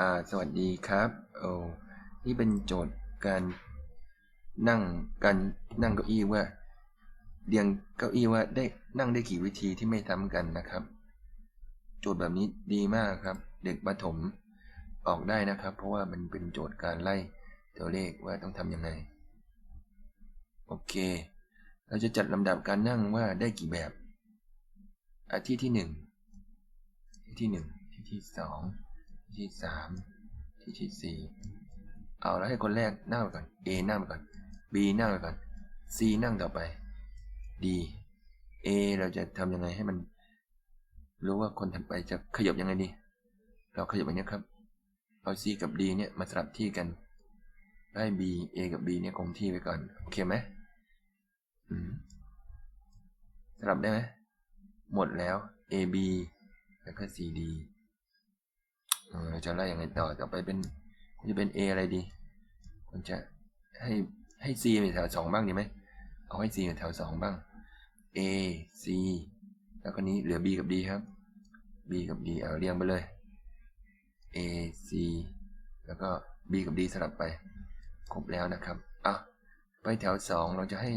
อ่าสวัสดีครับโอ้นี่เป็นโจทย์การนั่งการนั่งเก้าอี้ว่าเรียงเก้าอี้ว่าได้นั่งได้กี่วิธีที่ไม่ซ้ำกันนะครับ โจทย์แบบนี้ดีมากครับ เด็กประถมออกได้นะครับ เพราะว่ามันเป็นโจทย์การไล่ตัวเลขว่าต้องทำยังไง โอเค เราจะจัดลำดับการนั่งว่าได้กี่แบบอาที่ที่หนึ่งที่ที่หนึ่งที่ที่สอง ที่สามที่ที่สี่เอาแล้วให้คนแรกนั่งไปก่อน A นั่งไปก่อน B นั่งไปก่อน C นั่งต่อไป D A เราจะทำยังไงให้มันรู้ว่าคนถัดไปจะขยับยังไงดี เราขยับอย่างนี้ครับ เอา C กับ D เนี่ยมาสลับที่กัน ได้ B A กับ B เนี่ยคงที่ไว้ก่อน โอเคไหมอืมสลับได้ไหมหมดแล้ว A B แล้วก็ C D เออจะไล่ยังไงต่อต่อไปเป็นจะเป็น A อะไรดีคุณจะให้ให้ C อยู่แถวสองบ้างดีไหมเอาให้ C อยู่แถวสองบ้าง A C แล้วก็นี้เหลือ B กับ D ครับ B กับ D เอาเรียงไปเลย A C แล้วก็ B กับ D สลับไป ครบแล้วนะครับอะไปแถวสองเราจะให้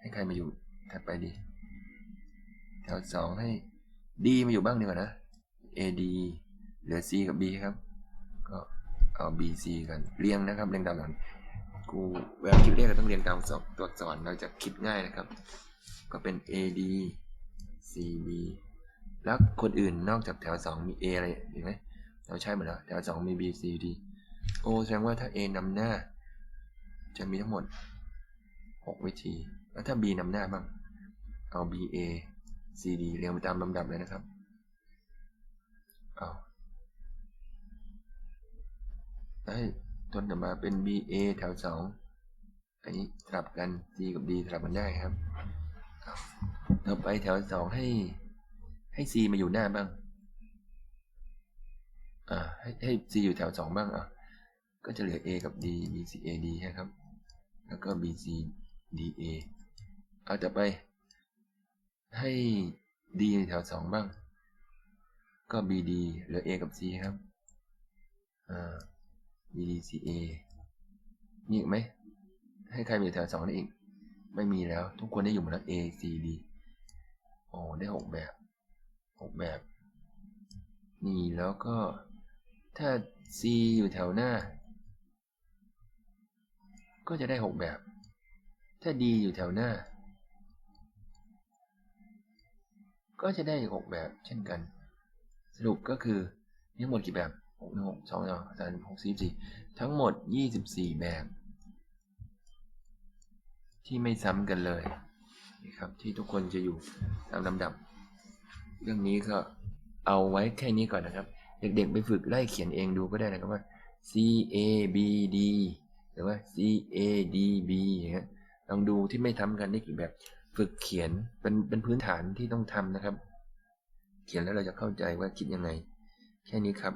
ให้ใครมาอยู่ถัดไปดี แถวสองให้ D มาอยู่บ้างดีกว่านะ A D เหลือ C กับ B ครับ ก็เอา B C กันเรียงนะครับเรียงตามหลังกูเวลาคิดเลขเราต้องเรียงตามสตัวอักษรเราจะคิดง่ายนะครับ ก็เป็น A D C B แล้วคนอื่นนอกจากแถวสองมี A อะไรอีกไหมเราใช่หมดแล้วแถวสองมี B C D โอแสดงว่าถ้า A นำหน้า จะมีทั้งหมด 6 วิธี แล้วถ้า B นำหน้าบ้าง เอา B A C D เรียงไปตามลำดับเลยนะครับเอา ให้ต้นต่อมาเป็น B A แถวสองอันนี้สลับกัน C กับ D สลับกันได้ครับเอาต่อไปแถวสองให้ ให้ C มาอยู่หน้าบ้าง อ่า ให้ให้ C อยู่แถวสองบ้างอะ ก็จะเหลือ A กับ D B C A D ใช่ครับ แล้วก็ B C D A เอาต่อไป ให้ D แถวสองบ้าง ก็ B D เหลือ A กับ C ครับ อ่า B D C A มีอีกไหม ให้ใครมีแถวสองได้อีก ไม่มีแล้ว ทุกคนได้อยู่หมดแล้ว A C D โอ้ได้หกแบบหกแบบ นี่แล้วก็ถ้า C อยู่แถวหน้า ก็จะได้หกแบบ ถ้า D อยู่แถวหน้า ก็จะได้หกแบบเช่นกัน สรุปก็คือมีทั้งหมดกี่แบบ หกหกสองสามสามหกสี่สี่ทั้งหมดยี่สิบสี่แบบ ที่ไม่ซ้ำกันเลยนะครับที่ทุกคนจะอยู่ตามลำดับ เรื่องนี้ก็เอาไว้แค่นี้ก่อนนะครับ เด็กๆไปฝึกไล่เขียนเองดูก็ได้นะครับว่า C A B D หรือว่า C A D B อย่างเงี้ยลองดูที่ไม่ทำกันได้กี่แบบ ฝึกเขียนเป็นเป็นพื้นฐานที่ต้องทำนะครับ เขียนแล้วเราจะเข้าใจว่าคิดยังไง แค่นี้ครับ